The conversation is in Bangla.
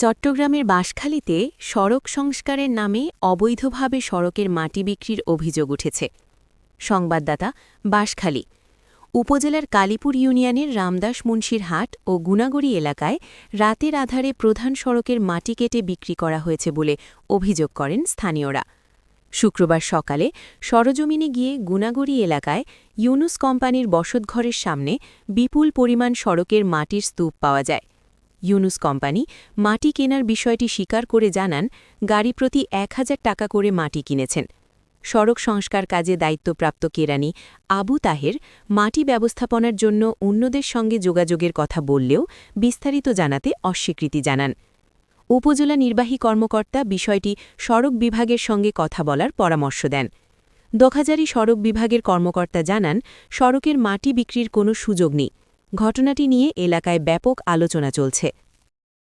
চট্টগ্রামের বাঁশখালীতে সড়ক সংস্কারের নামে অবৈধভাবে সড়কের মাটি বিক্রির অভিযোগ উঠেছে। সংবাদদাতা, বাঁশখালী। উপজেলার কালীপুর ইউনিয়নের রামদাস মুন্সির হাট ও গুনাগড়ি এলাকায় রাতের আধারে প্রধান সড়কের মাটি কেটে বিক্রি করা হয়েছে বলে অভিযোগ করেন স্থানীয়রা। শুক্রবার সকালে সরজমিনে গিয়ে গুনাগড়ি এলাকায় ইউনুস কোম্পানির বসতঘরের সামনে বিপুল পরিমাণ সড়কের মাটির স্তূপ পাওয়া যায়। ইউনুস কোম্পানি মাটি কেনার বিষয়টি স্বীকার করে জানান, গাড়ি প্রতি এক হাজার টাকা করে মাটি কিনেছেন। সড়ক সংস্কার কাজে দায়িত্বপ্রাপ্ত কেরানি আবু তাহের মাটি ব্যবস্থাপনার জন্য অন্যদের সঙ্গে যোগাযোগের কথা বললেও বিস্তারিত জানাতে অস্বীকৃতি জানান। উপজেলা নির্বাহী কর্মকর্তা বিষয়টি সড়ক বিভাগের সঙ্গে কথা বলার পরামর্শ দেন। দোখাজারি সড়ক বিভাগের কর্মকর্তা জানান, সড়কের মাটি বিক্রির কোনো সুযোগ নেই। ঘটনাটি নিয়ে এলাকায় ব্যাপক আলোচনা চলছে।